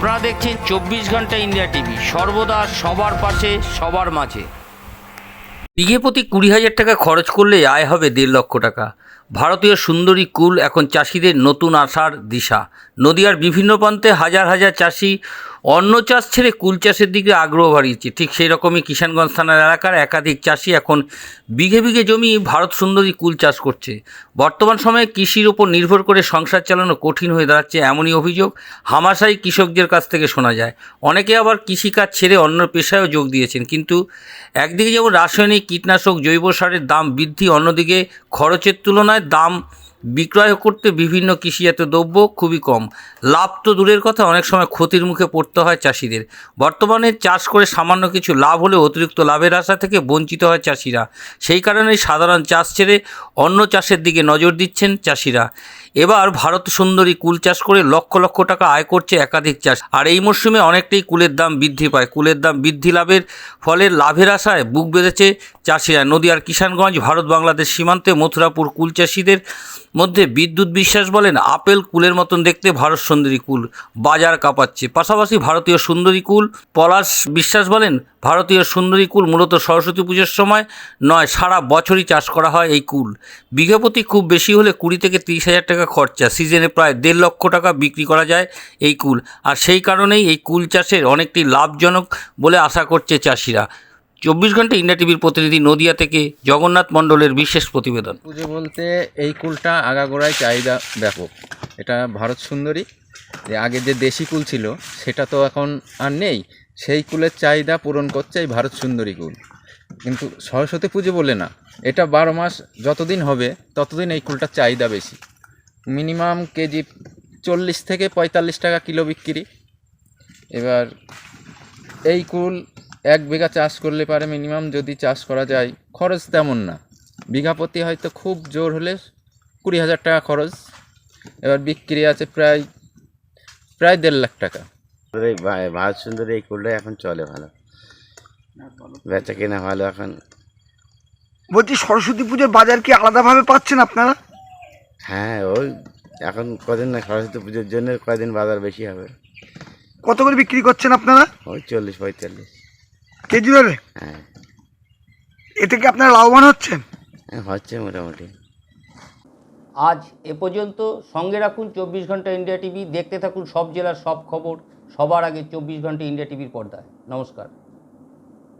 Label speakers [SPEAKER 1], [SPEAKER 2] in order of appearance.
[SPEAKER 1] আপনারা দেখছেন চব্বিশ ঘণ্টা ইন্ডিয়া টিভি। সর্বদা সবার পাশে, সবার মাঝে। বিঘে প্রতি কুড়ি হাজার টাকা খরচ করলে আয় হবে দেড় লক্ষ টাকা। ভারতীয় সুন্দরী কুল এখন চাষিদের নতুন আশার দিশা। নদীয়ার বিভিন্ন প্রান্তে হাজার হাজার চাষি অন্য চাষ ছেড়ে কুল চাষের দিকে আগ্রহ বাড়িয়েছে। ঠিক সেই রকমই কিষানগঞ্জ থানার এলাকার একাধিক চাষি এখন বিঘে বিঘে জমি ভারত সুন্দরী কুল চাষ করছে। বর্তমান সময়ে কৃষির উপর নির্ভর করে সংসার চালানো কঠিন হয়ে দাঁড়াচ্ছে এমনই অভিযোগ হামাশাই কৃষকদের কাছ থেকে শোনা যায়। অনেকে আবার কৃষিকাজ ছেড়ে অন্য পেশায়ও যোগ দিয়েছেন। কিন্তু একদিকে যেমন রাসায়নিক কীটনাশক জৈব সারের দাম বৃদ্ধি, অন্যদিকে খরচের তুলনায় দাম বিক্রয় করতে বিভিন্ন কৃষিজাত দ্রব্য খুবই কম। লাভ তো দূরের কথা, অনেক সময় ক্ষতির মুখে পড়তে হয় চাষিদের। বর্তমানে চাষ করে সামান্য কিছু লাভ হলে অতিরিক্ত লাভের আশা থেকে বঞ্চিত হয় চাষিরা। সেই কারণেই সাধারণ চাষ ছেড়ে অন্য চাষের দিকে নজর দিচ্ছেন চাষিরা। এবার ভারত সুন্দরী কুল চাষ করে লক্ষ লক্ষ টাকা আয় করছে একাধিক চাষ। আর এই মরশুমে অনেকটাই কুলের দাম বৃদ্ধি পায়। কুলের দাম বৃদ্ধি লাভের ফলে লাভের আশায় বুক বেঁধেছে চাষিরা। নদিয়ার কিষানগঞ্জ ভারত বাংলাদেশ সীমান্তে মথুরাপুর কুল চাষিদের মধ্যে বিদ্যুৎ বিশ্বাস বলেন আপেল কুলের মতন দেখতে ভারত সুন্দরী কুল। বাজার কাঁপাচ্ছে। পাশাপাশি ভারতীয় সুন্দরী কুল পলাশ বিশ্বাস বলেন ভারতীয় সুন্দরী কুল মূলত সরস্বতী পুজোর সময় নয়, সারা বছরই চাষ করা হয় এই কুল। বিঘা প্রতি খুব বেশি হলে কুড়ি থেকে তিরিশ হাজার টাকা খরচা। সিজনে প্রায় দেড় লক্ষ টাকা বিক্রি করা যায় এই কুল। আর সেই কারণেই এই কুল চাষের অনেকটি লাভজনক বলে আশা করছে চাষিরা। চব্বিশ ঘণ্টা ইন্ডিয়া টিভির প্রতিনিধি নদিয়া থেকে জগন্নাথ মণ্ডলের বিশেষ প্রতিবেদন।
[SPEAKER 2] পুজো বলতে এই কুলটা আগাগোড়ায় চাহিদা ব্যাপক। এটা ভারত সুন্দরী, যে আগে যে দেশি কুল ছিল, সেটা তো এখন আর নেই। সেই কুলের চাহিদা পূরণ করছে এই ভারত সুন্দরী কুল। কিন্তু সরস্বতী পুজো বলে না, এটা বারো মাস যতদিন হবে, ততদিন এই কুলটার চাহিদা বেশি। মিনিমাম কেজি চল্লিশ থেকে পঁয়তাল্লিশ টাকা কিলো বিক্রি। এবার এই কুল এক বিঘা চাষ করলে পারে মিনিমাম যদি চাষ করা যায় খরচ তেমন না। বিঘা প্রতি হয়তো খুব জোর হলে কুড়ি হাজার টাকা খরচ। এবার বিক্রি আছে প্রায় প্রায় দেড় লাখ টাকা।
[SPEAKER 3] এই ভারত সুন্দর এই কুলটাই এখন চলে ভালো। বেচা কেনা ভালো এখন।
[SPEAKER 4] বলছি সরস্বতী পুজোর বাজার কি আলাদাভাবে পাচ্ছেন আপনারা?
[SPEAKER 3] হ্যাঁ ওই এখন কদিন না সরস্বতী পুজোর জন্য কদিন বাজার বেশি হবে।
[SPEAKER 4] কত করে বিক্রি করছেন আপনারা?
[SPEAKER 3] ওই চল্লিশ পঁয়তাল্লিশ।
[SPEAKER 4] কেজি ধরে
[SPEAKER 3] হ্যাঁ।
[SPEAKER 4] এতে কি আপনারা লাভবান হচ্ছেন?
[SPEAKER 3] হ্যাঁ, হচ্ছে মোটামুটি।
[SPEAKER 1] আজ এ পর্যন্ত সঙ্গে রাখুন চব্বিশ ঘণ্টা ইন্ডিয়া টিভি দেখতে থাকুন সব জেলার সব খবর সবার আগে চব্বিশ ঘণ্টা ইন্ডিয়া টিভির পর্দায়। নমস্কার।